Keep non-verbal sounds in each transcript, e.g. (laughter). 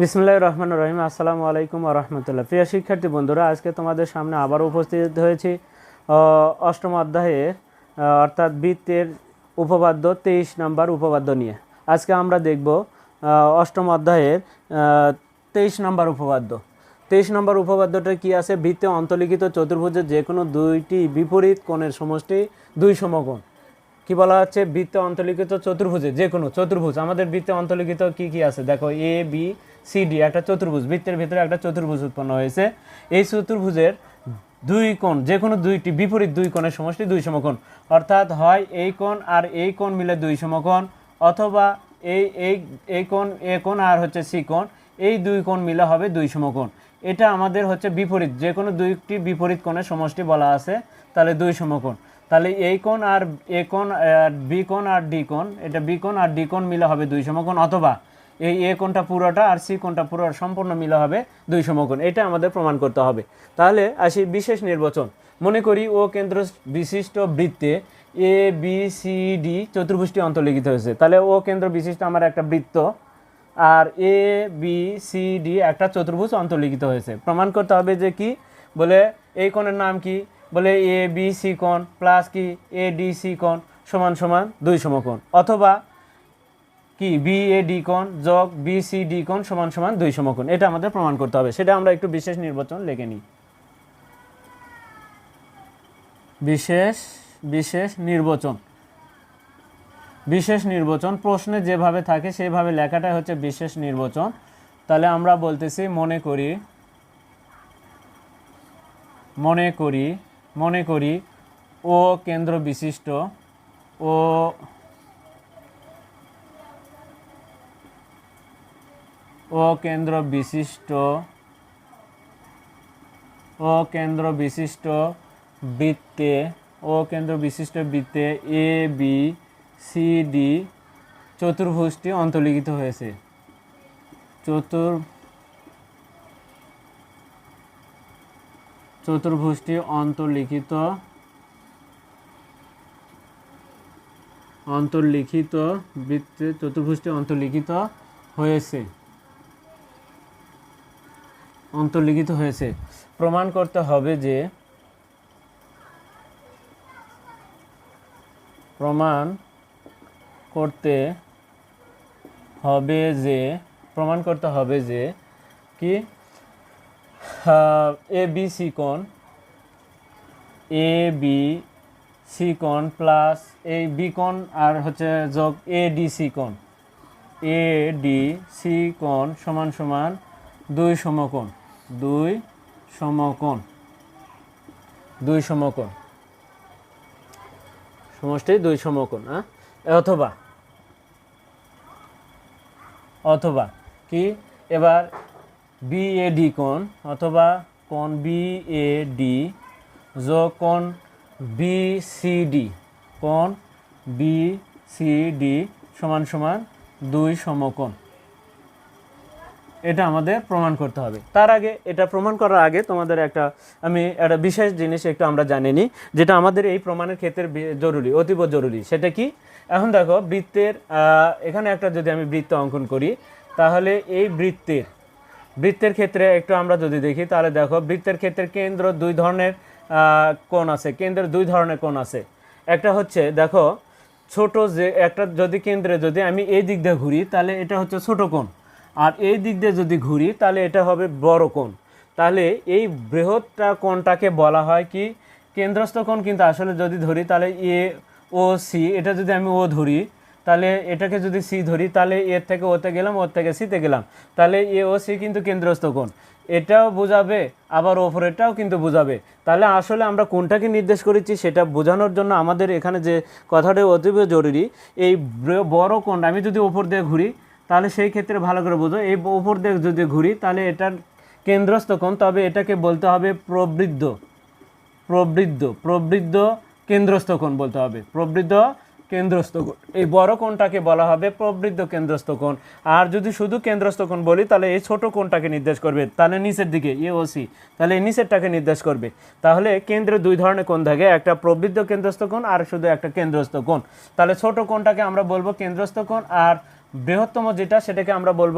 বিসমুল্লাহ রহমান রহিম আসসালামু আলাইকুম রহমতুল্লাহ। প্রিয় শিক্ষার্থী বন্ধুরা আজকে তোমাদের সামনে আবার উপস্থিত হয়েছি অষ্টম অধ্যায়ে আহ, অর্থাৎ বৃত্তের উপপাদ্য তেইশ নম্বর উপপাদ্য নিয়ে। আজকে আমরা দেখব অষ্টম অধ্যায়ের তেইশ নম্বর উপপাদ্য। তেইশ নম্বর উপপাদ্যটা কি আছে? বৃত্তে অন্তর্লিখিত চতুর্ভুজের যে কোনো দুইটি বিপরীত কোণের সমষ্টি দুই সমকোণ। কি বলা হচ্ছে? বৃত্তে অন্তর্লিখিত চতুর্ভুজে যে কোনো চতুর্ভুজ। আমাদের বৃত্তে অন্তর্লিখিত কি কি আছে? দেখো এ বি সি ডি একটা চতুর্ভুজ, বৃত্তের ভিতরে একটা চতুর্ভুজ উৎপন্ন হয়েছে। এই চতুর্ভুজের দুই কোণ, যে কোনো দুইটি, বিপরীত দুই কোণের সমষ্টি দুই সমকোণ। অর্থাৎ হয় এই কোণ আর এই কোণ মিলে দুই সমকোণ, অথবা এই এই এই কোণ, এ কোণ আর হচ্ছে সি কোণ, এই দুই কোণ মিলে হবে দুই সমকোণ। এটা আমাদের হচ্ছে বিপরীত, যে কোনো দুইটি বিপরীত কোণের সমষ্টি বলা আছে, তাহলে দুই সমকোণ। তাহলে এই কোণ আর এ কোণ বি কোণ আর ডি কোণ, এটা বি কোণ আর ডি কোণ মিলে হবে দুই সমকোণ, অথবা এই এ কোনটা পুরোটা আর সি কোনটা পুরো সম্পূর্ণ মিলে হবে দুই সমকোণ। এটা আমাদের প্রমাণ করতে হবে। তাহলে আসি বিশেষ নির্বাচন। মনে করি ও কেন্দ্র বিশিষ্ট বৃত্তে এ, বি, সি, ডি চতুর্ভুজটি অন্তর্লিখিত হয়েছে। তাহলে ও কেন্দ্র বিশিষ্ট আমার একটা বৃত্ত আর এ, বি, সি, ডি একটা চতুর্ভুজ অন্তর্লিখিত হয়েছে। প্রমাণ করতে হবে যে কি? বলে এই কোণের নাম কি? বলে এ, বি, সি কোণ প্লাস কি? এ, ডি, সি কোণ সমান সমান দুই সমকোণ। অথবা কি? বি এ ডি কোণ যোগ বি সি ডি কোণ সমান সমান দুই সমকোণ। এটা আমাদের প্রমাণ করতে হবে। সেটা আমরা একটু বিশেষ নির্বাচন লিখে নিই। বিশেষ বিশেষ নির্বাচন। বিশেষ নির্বাচন, প্রশ্নে যেভাবে থাকে সেভাবে লেখাটাই হচ্ছে বিশেষ নির্বাচন। তাহলে আমরা বলতেছি, মনে করি মনে করি মনে করি, ও কেন্দ্র বিশিষ্ট, ও ও কেন্দ্র বিশিষ্ট ও কেন্দ্র বিশিষ্ট বৃত্তে ও কেন্দ্র বিশিষ্ট বৃত্তে এ বি সি ডি চতুর্ভুজটি অন্তর্লিখিত হয়েছে। চতুর চতুর্ভুজটি অন্তর্লিখিত অন্তর্লিখিত বৃত্তে চতুর্ভুজটি অন্তর্লিখিত হয়েছে। অন্তর্লিখিত হয়েছে। প্রমাণ করতে হবে যে প্রমাণ করতে হবে যে, প্রমাণ করতে হবে যে কি এ বি সি কোণ এ বি সি কোণ প্লাস এই বি কোণ আর হচ্ছে যোগ এ ডি সি কোণ। এ ডি সি কোণ সমান সমান দুই সমকোণ। দুই সমকোণ। দুই সমকোণ। সমষ্টি দুই সমকোণ হ্যাঁ? অথবা। অথবা কি? এবার বি এ ডি কোণ অথবা কোণ বি এ ডি যোগ কোণ বি সি ডি কোণ বি সি ডি সমান সমান দুই সমকোণ। এটা আমাদের প্রমাণ করতে হবে। তার আগে, এটা প্রমাণ করার আগে তোমাদের একটা, আমি একটা বিশেষ জিনিস একটু আমরা জানি নি যেটা আমাদের এই প্রমাণের ক্ষেত্রে জরুরি, অতীব জরুরি। সেটা কি? এখন দেখো, বৃত্তের এখানে একটা যদি আমি বৃত্ত অঙ্কন করি, তাহলে এই বৃত্তের বৃত্তের ক্ষেত্রে একটু আমরা যদি দেখি, তাহলে দেখো, বৃত্তের ক্ষেত্রে কেন্দ্র দুই ধরনের কোণ আছে। কেন্দ্রের দুই ধরনের কোণ আছে। একটা হচ্ছে, দেখো, ছোট যে, একটা যদি কেন্দ্রে যদি আমি এই দিক দিয়ে ঘুরি, তাহলে এটা হচ্ছে ছোট কোণ। আর এই দিক দিয়ে যদি ঘুরি, তাহলে এটা হবে বড় কোণ। তাহলে এই বৃহৎটা কোণটাকে বলা হয় কি? কেন্দ্রস্থ কোণ কিন্তু আসলে যদি ধরি, তাহলে এ, ও, সি, এটা যদি আমি ও ধরি, তাহলে এটাকে যদি সি ধরি, তাহলে এর থেকে ওতে গেলাম, ওর থেকে সিতে গেলাম। তাহলে এ ও সি কিন্তু কেন্দ্রস্থ কোণ। এটাও বোঝাবে, আবার ওপরেরটাও কিন্তু বোঝাবে। তাহলে আসলে আমরা কোনটাকে নির্দেশ করেছি, সেটা বোঝানোর জন্য আমাদের এখানে যে কথাটা অতীব জরুরি, এই বড় কোণ, আমি যদি ওপর দিয়ে ঘুরি তাহলে সেই ক্ষেত্রে ভালো করে বোঝো। এই ওপর দিয়ে যদি ঘুরি, তাহলে এটার কেন্দ্রস্থ কোণ, তবে এটাকে বলতে হবে প্রবৃদ্ধ। প্রবৃদ্ধ প্রবৃদ্ধ কেন্দ্রস্থ কোণ বলতে হবে। প্রবৃদ্ধ কেন্দ্রস্থ কোণ। এই বড় কোণটাকে বলা হবে প্রবৃদ্ধ কেন্দ্রস্থ কোণ। আর যদি শুধু কেন্দ্রস্থ কোণ বলি, তাহলে এই ছোট কোণটাকে নির্দেশ করবে। তাহলে নিচের দিকে, এ ওসি তাহলে এই নিচেরটাকে নির্দেশ করবে। তাহলে কেন্দ্রে দুই ধরনের কোণ থাকে, একটা প্রবৃদ্ধ কেন্দ্রস্থ কোণ আর শুধু একটা কেন্দ্রস্থ কোণ। তাহলে ছোট কোণটাকে আমরা বলব কেন্দ্রস্থ কোণ আর বৃহত্তম যেটা সেটাকে আমরা বলব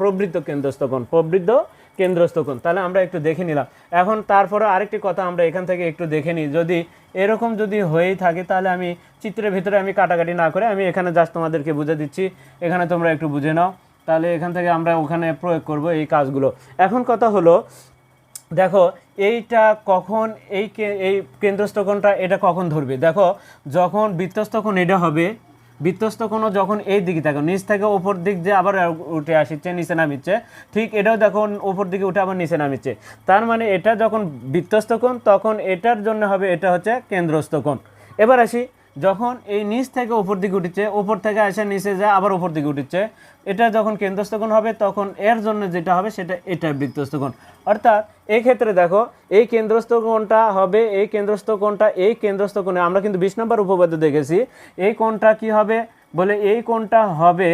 প্রবৃদ্ধ কেন্দ্রস্থ কোণ প্রবৃদ্ধ কেন্দ্রস্থ তাহলে আমরা একটু দেখে নিলাম। এখন তারপরে আরেকটি কথা আমরা এখান থেকে একটু দেখে নিই। যদি এরকম যদি হয়েই থাকে, তাহলে আমি চিত্রের ভিতরে আমি কাটাকাটি না করে আমি এখানে জাস্ট তোমাদেরকে বুঝে দিচ্ছি। এখানে তোমরা একটু বুঝে নাও। তাহলে এখান থেকে আমরা ওখানে প্রয়োগ করব এই কাজগুলো। এখন কথা হলো, দেখো, এইটা কখন, এই এই কেন্দ্রস্থকোণটা এটা কখন ধরবে? দেখো, যখন বৃত্তস্থ কোণ এটা হবে বৃত্তস্থ কোনো যখন এই দিকে থাকে নিচ থেকে ওপর দিক যে আবার উঠে আসছে নিচে নামিচ্ছে। ঠিক এটাও দেখুন ওপর দিকে উঠে আবার নিচে নামিচ্ছে। তার মানে এটা যখন বিধ্বস্ত কোণ, তখন এটার জন্য হবে, এটা হচ্ছে কেন্দ্রস্থ কোণ। এবার আসি যখন এই নিচ থেকে উপর দিকে উঠছে, উপর থেকে এসে নিচে যায়, আবার উপর দিকে উঠেছে, এটা যখন কেন্দ্রস্থকোণ হবে, তখন এর জন্য যেটা হবে সেটা এটা বৃত্তস্থকোণ অর্থাৎ এই ক্ষেত্রে দেখো, এই কেন্দ্রস্থ কোণটা হবে, এই কেন্দ্রস্থ কোণটা এই কেন্দ্রস্থ কোণে। আমরা কিন্তু বিশ নম্বর উপপাদ্য দেখেছি, এই কোণটা কি হবে? বলে এই কোণটা হবে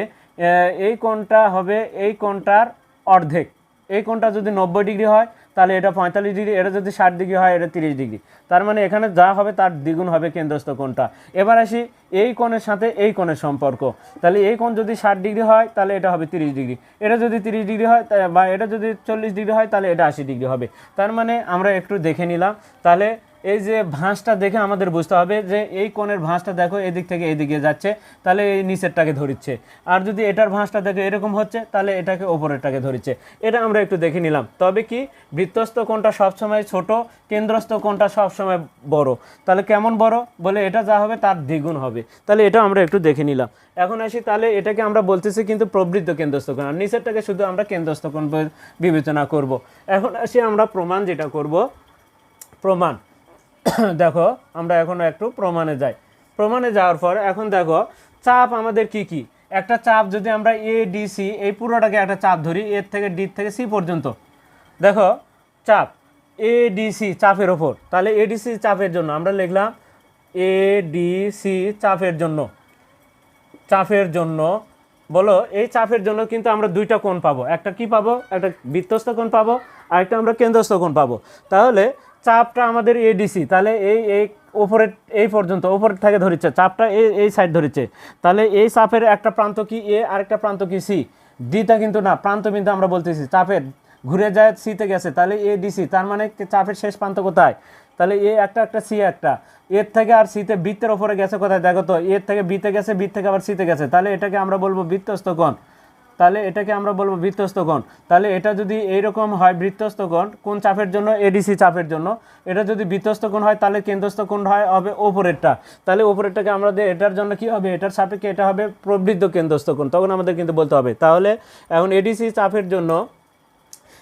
এই কোণটা হবে, এই কোণটার অর্ধেক। এই কোণটা যদি নব্বই ডিগ্রি হয় তাহলে এটা পঁয়তাল্লিশ ডিগ্রি, এটা যদি ষাট ডিগ্রি হয়, এটা তিরিশ ডিগ্রি। তার মানে এখানে যা হবে তার দ্বিগুণ হবে কেন্দ্রস্থ কোণটা। এবার আসি এই কোণের সাথে এই কোণের সম্পর্ক। তাহলে এই কোণ যদি ষাট ডিগ্রি হয়, তাহলে এটা হবে তিরিশ ডিগ্রি। এটা যদি তিরিশ ডিগ্রি হয় বা এটা যদি চল্লিশ ডিগ্রি হয়, তাহলে এটা আশি ডিগ্রি হবে। তার মানে আমরা একটু দেখে নিলাম। তাহলে এই যে ভাঁজটা দেখে আমাদের বুঝতে হবে যে এই কোণের ভাঁজটা দেখো এদিক থেকে এদিকে যাচ্ছে, তাহলে এই নিচেরটাকে ধরিচ্ছে। আর যদি এটার ভাঁজটা দেখো, এরকম হচ্ছে, তাহলে এটাকে ওপরেরটাকে ধরিচ্ছে। এটা আমরা একটু দেখে নিলাম। তবে কি, বৃত্তস্থ কোণটা সবসময় ছোট, কেন্দ্রস্থ কোণটা সবসময় বড়। তাহলে কেমন বড়? বলে এটা যা হবে তার দ্বিগুণ হবে। তাহলে এটা আমরা একটু দেখে নিলাম। এখন আসি, তাহলে এটাকে আমরা বলতেছি কিন্তু প্রবৃদ্ধ কেন্দ্রস্থ কোণ। আর নিচেরটাকে শুধু আমরা কেন্দ্রস্থ কোণ বিবেচনা করব। এখন আসি আমরা প্রমাণ যেটা করব। প্রমাণ। (coughs) দেখো, আমরা এখন একটু প্রমাণে যাই। প্রমাণে যাওয়ার পর এখন দেখো, চাপ আমাদের কি কি? একটা চাপ যদি আমরা এ ডি সি এই পুরোটাকে একটা চাপ ধরি এর থেকে ডি থেকে সি পর্যন্ত। দেখো, চাপ এ ডি সি চাপের ওপর। তাহলে এডিসি চাপের জন্য আমরা লিখলাম এ ডি সি চাপের জন্য। চাপের জন্য, বলো, এই চাপের জন্য কিন্তু আমরা দুইটা কোণ পাবো। একটা কি পাবো? একটা বৃত্তস্থ কোণ পাবো আর একটা আমরা কেন্দ্রস্থ কোণ পাবো। তাহলে চাপটা আমাদের এডিসি তাহলে এই এই ওপরের এই পর্যন্ত, ওপর থেকে ধরিচ্ছে, চাপটা এই এই সাইড ধরিচ্ছে। তাহলে এই চাপের একটা প্রান্ত কি এ আর একটা প্রান্ত কি সি ডিটা কিন্তু না, প্রান্ত কিন্তু আমরা বলতেছি, চাপের। ঘুরে যায় সিতে গেছে, তাহলে এ ডিসি তার মানে চাপের শেষ প্রান্ত কোথায়? তাহলে এ একটা একটা সি একটা। এর থেকে আর সিতে বৃত্তের ওপরে গেছে কোথায়? দেখো তো এর থেকে বিতে গেছে বৃত্ত থেকে আবার সিতে গেছে। তাহলে এটাকে আমরা বলব বৃত্তস্থ কোণ। তাহলে এটাকে আমরা বলব বৃত্তস্থ কোণ তাহলে এটা যদি এইরকম হয় বৃত্তস্থ কোণ কোন চাপের জন্য? এডিসি চাপের জন্য। এটা যদি বৃত্তস্থ কোণ হয়, তাহলে কেন্দ্রস্থ কোণ হয় হবে ওপরেরটা। তাহলে ওপরেরটাকে আমরা দে- এটার জন্য কি হবে? এটার সাপেক্ষে এটা হবে প্রবৃদ্ধ কেন্দ্রস্থ কোণ তখন আমাদের কিন্তু বলতে হবে। তাহলে এখন এডিসি চাপের জন্য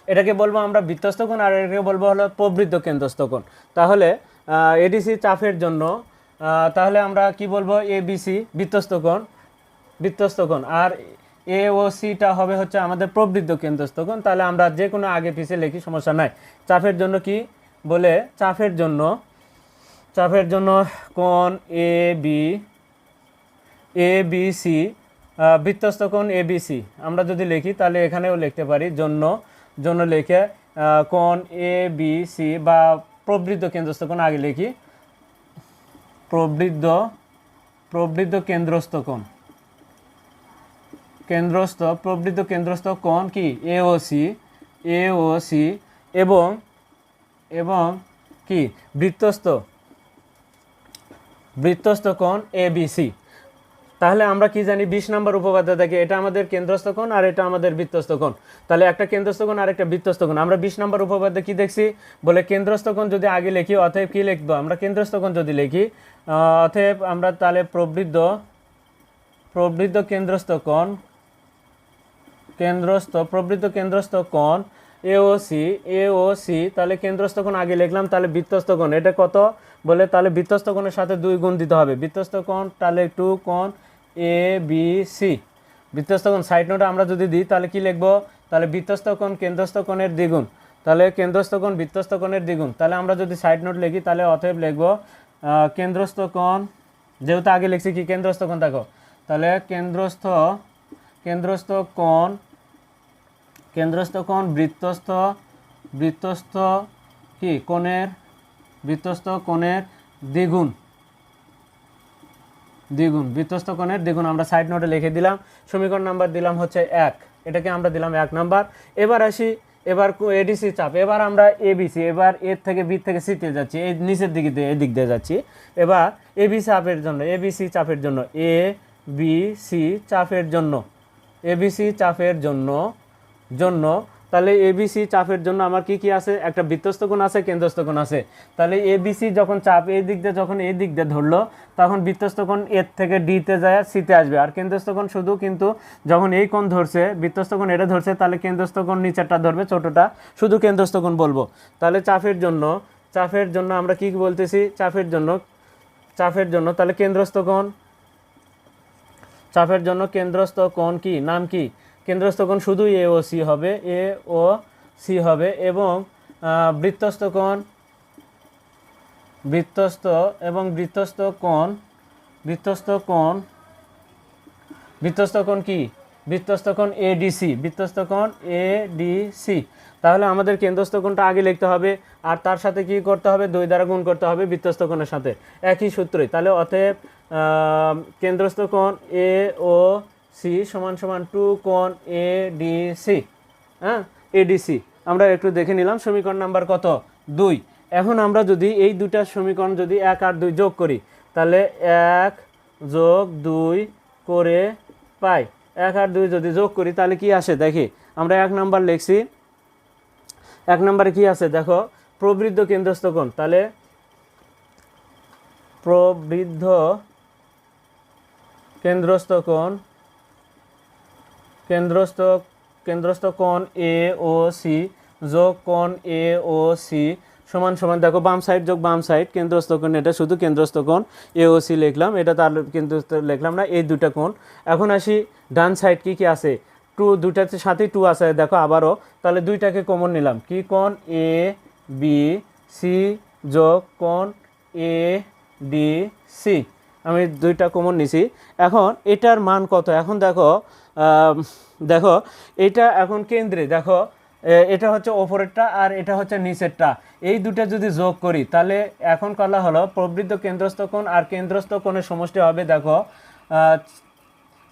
এটাকে বলব আমরা বৃত্তস্থ কোণ আর এটাকে বলব হলো প্রবৃদ্ধ কেন্দ্রস্থ কোণ তাহলে এডিসি চাপের জন্য তাহলে আমরা কি বলব? এ বিসি বৃত্তস্থ কোণ বৃত্তস্থ কোণ আর এ ও সিটা হবে হচ্ছে আমাদের প্রবৃদ্ধ কেন্দ্রস্থ কোণ। তাহলে আমরা যে কোনো আগে পিছিয়ে লিখি, সমস্যা নাই। চাপের জন্য কি বলে? চাপের জন্য চাপের জন্য কোণ A B A B C বৃত্তস্থ কোণ এ বি সি আমরা যদি লিখি, তাহলে এখানেও লিখতে পারি জন্য জন্য লিখে কোণ এ বি সি বা প্রবৃদ্ধ কেন্দ্রস্থ কোণ আগে লিখি। প্রবৃদ্ধ প্রবৃদ্ধ কেন্দ্রস্থ কোণ। কেন্দ্রস্থ প্রবৃদ্ধ কেন্দ্রস্থ কোণ কি? এ ও সি এ ও সি এবং এবং কি? বৃত্তস্থ। বৃত্তস্থ কোণ এ বি সি তাহলে আমরা কি জানি? বিশ নম্বর উপপাদ্য থেকে এটা আমাদের কেন্দ্রস্থ কোণ আর এটা আমাদের বৃত্তস্থ কোণ। তাহলে একটা কেন্দ্রস্থ কোণ আর একটা বৃত্তস্থ কোণ। আমরা বিশ নম্বর উপপাদ্য কি দেখছি? বলে কেন্দ্রস্থ কোণ যদি আগে লিখি, অতএব কি লিখব? আমরা কেন্দ্রস্থ কোণ যদি লিখি অতএব আমরা তাহলে প্রবৃদ্ধ প্রবৃদ্ধ কেন্দ্রস্থ কোণ কেন্দ্রস্থ, প্রবৃত্ত কেন্দ্রস্থ কোণ এ ও সি এ ও সি তাহলে কেন্দ্রস্থ কোণ আগে লিখলাম, তাহলে বৃত্তস্থ কোণ, এটা কত? বলে তাহলে বৃত্তস্থ কোণের সাথে দুই গুণ দিতে হবে। বৃত্তস্থ কোণ, তাহলে টু কোণ এ বি সি বৃত্তস্থ কোণ সাইড নোটে আমরা যদি দিই, তাহলে কি লিখব? তাহলে বৃত্তস্থ কোণ, কেন্দ্রস্থ কোণের দ্বিগুণ। তাহলে কেন্দ্রস্থ কোণ বৃত্তস্থ কোণের দ্বিগুণ। তাহলে আমরা যদি সাইড নোট লিখি, তাহলে অতএব লিখব কেন্দ্রস্থ কোণ, যেহেতু আগে লিখছি কি, কেন্দ্রস্থ কোণ, দেখো। তাহলে কেন্দ্রস্থ কেন্দ্রস্থ কোণ কেন্দ্রস্থ কোণ বৃত্তস্থ বৃত্তস্থ কি? কোণের, বৃত্তস্থ কোণের দ্বিগুণ। দ্বিগুণ, বৃত্তস্থ কোণের দ্বিগুণ। আমরা সাইড নোটে লিখে দিলাম, সমীকরণ নাম্বার দিলাম হচ্ছে এক। এটাকে আমরা দিলাম এক নাম্বার এবার আসি, এবার এডিসি চাপ। এবার আমরা এবিসি এবার এর থেকে বি থেকে সিতে যাচ্ছি, এই নিচের দিকে দিয়ে, এদিক দিয়ে যাচ্ছি। এবার এবি চাপের জন্য এবিসি চাপের জন্য এ বি সি চাপের জন্য এবিসি চাপের জন্য জন্য, তাহলে এবিসি চাপের জন্য আমার কি কি আছে? একটা বৃত্তস্থ কোণ আছে, কেন্দ্রস্থ কোণ আছে। তাহলে এবিসি যখন চাপ এই দিক দিয়ে যখন এই দিক দিয়ে ধরলো, তখন বৃত্তস্থ কোণ এর থেকে ডিতে যায় সিতে আসবে। আর কেন্দ্রস্থ কোণ শুধু কিন্তু যখন এই কোণ ধরছে বৃত্তস্থ কোণ এটা ধরছে, তাহলে কেন্দ্রস্থ কোণ নিচেরটা ধরবে, ছোটটা। শুধু কেন্দ্রস্থ কোণ বলব। তাহলে চাপের জন্য চাপের জন্য আমরা কি বলতেছি? চাপের জন্য চাপের জন্য, তাহলে কেন্দ্রস্থ কোণ। চাপের জন্য কেন্দ্রস্থ কোণ কি? নাম কি? কেন্দ্রস্থ কোণ শুধু এ ও সি হবে এ ও সি হবে এবং বৃত্তস্থ কোণ বৃত্তস্থ এবং বৃত্তস্থ কোণ বৃত্তস্থ কোণ বৃত্তস্থ কোণ কি বৃত্তস্থ কোণ এডিসি বৃত্তস্থ কোণ এডিসি তাহলে আমাদের কেন্দ্রস্থ কোণটা আগে লিখতে হবে, আর তার সাথে কি করতে হবে? দুই দ্বারা গুণ করতে হবে বৃত্তস্থ কোণের সাথে। একই সূত্রই। তাহলে অতএব কেন্দ্রস্থ কোণ এ ও সি সমান সমান টু কোণ এ ডি সি হ্যাঁ? এডিসি আমরা একটু দেখে নিলাম সমীকরণ নাম্বার কত? দুই। এখন আমরা যদি এই দুটা সমীকরণ যদি এক আর দুই যোগ করি, তাহলে এক যোগ দুই করে পাই। এক আর দুই যদি যোগ করি, তাহলে কি আসে? দেখি, আমরা এক নাম্বার লিখছি। এক নাম্বারে কি আছে? দেখো, প্রবৃদ্ধ কেন্দ্রস্থ কোণ। তাহলে প্রবৃদ্ধ কেন্দ্রস্থ কোণ কেন্দ্রস্থ কেন্দ্রস্থ কোণ এ ও সি যোগ কোণ এ ও সি সমান সমান। দেখো বাম সাইড যোগ বাম সাইড কেন্দ্রস্থ কোণ এটা, শুধু কেন্দ্রস্থ কোণ এ ও সি লিখলাম, এটা তার কেন্দ্রস্থ লিখলাম না, এই দুটা কোণ। এখন আসি ডান সাইড কি কি আছে? টু দুটাতে সাথেই টু আছে, দেখো আবারও। তাহলে দুইটাকে কমন নিলাম। কি কোণ? এ বি সি যোগ কোণ এ ডি সি আমি দুইটা কমন নিছি। এখন এটার মান কত? এখন দেখো দেখো, এটা এখন কেন্দ্রে, দেখো এটা হচ্ছে ওপরেরটা আর এটা হচ্ছে নিচেরটা। এই দুটা যদি যোগ করি, তাহলে এখন কলা হলো প্রবৃদ্ধ কেন্দ্রস্থ কোণ আর কেন্দ্রস্থ কোণের সমষ্টি হবে, দেখো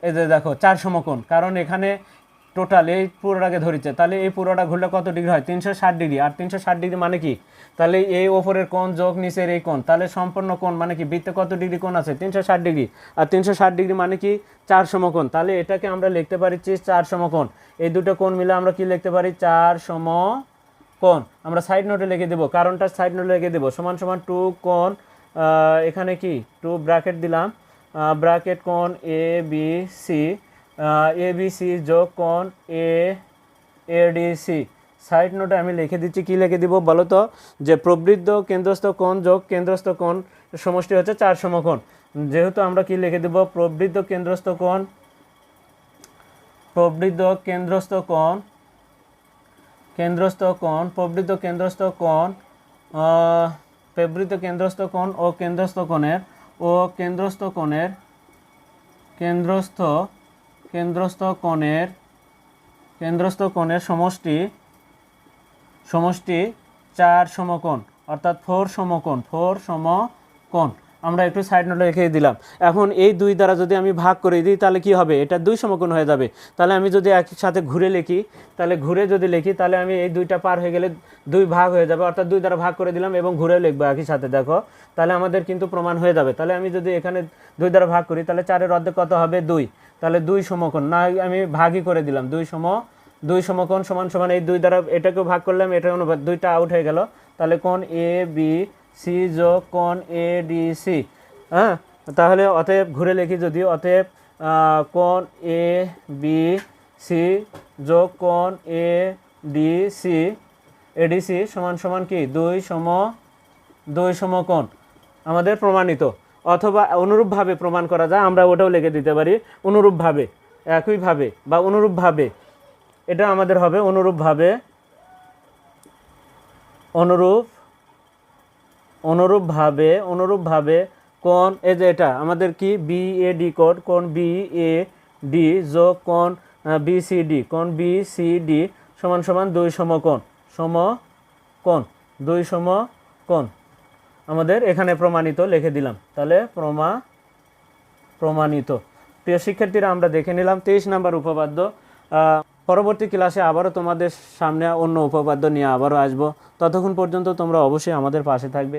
এই যে দেখো, চার সমকোণ। কারণ এখানে টোটাল এই পুরোটাকে ধরেছে। তাহলে এই পুরোটা ঘুরলে কত ডিগ্রি হয়? তিনশো ষাট ডিগ্রি আর তিনশো ষাট ডিগ্রি মানে কি? তাহলে এই ওপরের কোণ যোগ নিচের এই কোণ, তাহলে সম্পূর্ণ কোণ মানে কি? বৃত্তে কত ডিগ্রি কোণ আছে? তিনশো ষাট ডিগ্রি। আর তিনশো ষাট ডিগ্রি মানে কি? চার সমকোণ। তাহলে এটাকে আমরা লিখতে পারি চার সমকোণ। এই দুটো কোণ মিলে আমরা কি লিখতে পারি? চার সম কোণ আমরা সাইড নোটে লিখে দেবো। কারণটা সাইড নোটে লিখে দেবো। সমান সমান টু কোণ এখানে কি? টু ব্র্যাকেট দিলাম। ব্র্যাকেট কোণ A B C A B C যোগ কোণ A A D C side নোটে আমি লিখে দিচ্ছি, কি লিখে দিব বলো তো? যে প্রবৃদ্ধ কেন্দ্রস্থ কোণ যোগ কেন্দ্রস্থ কোণ সমষ্টি হচ্ছে চার সমকোণ। যেহেতু আমরা কি লিখে দেব? প্রবৃদ্ধ কেন্দ্রস্থ কোণ, প্রবৃদ্ধ কেন্দ্রস্থ কোণ কেন্দ্রস্থ কোণ, প্রবৃদ্ধ কেন্দ্রস্থ কোণ প্রবৃদ্ধ কেন্দ্রস্থ কোণ ও কেন্দ্রস্থ কোণের, ও কেন্দ্রস্থ কোণের, কেন্দ্রস্থ কেন্দ্রস্থ কোণের কেন্দ্রস্থ কোণের সমষ্টি সমষ্টি চার সমকোণ, অর্থাৎ ফোর সমকোণ ফোর সমকোণ। আমরা একটু সাইড নোটে রেখে দিলাম। এখন এই দুই দ্বারা যদি আমি ভাগ করে দিই, তাহলে কি হবে? এটা দুই সমকোণ হয়ে যাবে। তাহলে আমি যদি একসাথে ঘুরে লিখি, তাহলে ঘুরে যদি লিখি, তাহলে আমি এই দুইটা পার হয়ে গেলে দুই ভাগ হয়ে যাবে। অর্থাৎ দুই দ্বারা ভাগ করে দিলাম এবং ঘুরে লিখব একই সাথে, দেখো। তাহলে আমাদের কিন্তু প্রমাণ হয়ে যাবে। তাহলে আমি যদি এখানে দুই দ্বারা ভাগ করি, তাহলে চারের অর্ধেক কত হবে? দুই। তাহলে দুই সমকোণ। না, আমি ভাগই করে দিলাম। দুই সম দুই সমকোণ সমান সমান এই দুই দ্বারা এটাকেও ভাগ করলাম, এটা অনুপাত দুইটা আউট হয়ে গেল। তাহলে কোন এ বি সি যোগ কোণ এ ডি সি হ্যাঁ? তাহলে অতএব ঘুরে লিখি যদি অতএব কোন এ বি সি যোগ কোণ এ ডি সি এডিসি সমান সমান কি? দুই সম, দুই সমকোণ। আমাদের প্রমাণিত। অথবা অনুরূপভাবে প্রমাণ করা যায়, আমরা ওটাও লিখে দিতে পারি। অনুরূপভাবে, একইভাবে বা অনুরূপভাবে। এটা আমাদের হবে অনুরূপভাবে, অনুরূপ, অনুরূপভাবে অনুরূপভাবে কোন এই যে এটা, আমাদের কি? বি এ ডি কোড কোন বি এ ডি যোগ কোন বি সি ডি কোন বি সি ডি সমান সমান দুই সমকোণ সমকোণ, দুই সমকোণ। আমাদের এখানে প্রমাণিত, লিখে দিলাম। তাহলে প্রমা, প্রমাণিত। প্রিয় শিক্ষার্থীরা, আমরা দেখে নিলাম, তেইশ নাম্বার উপপাদ্য পরবর্তী ক্লাসে আবারও তোমাদের সামনে অন্য উপপাদ্য নিয়ে আবারও আসব। ততক্ষণ পর্যন্ত তোমরা অবশ্যই আমাদের পাশে থাকবে।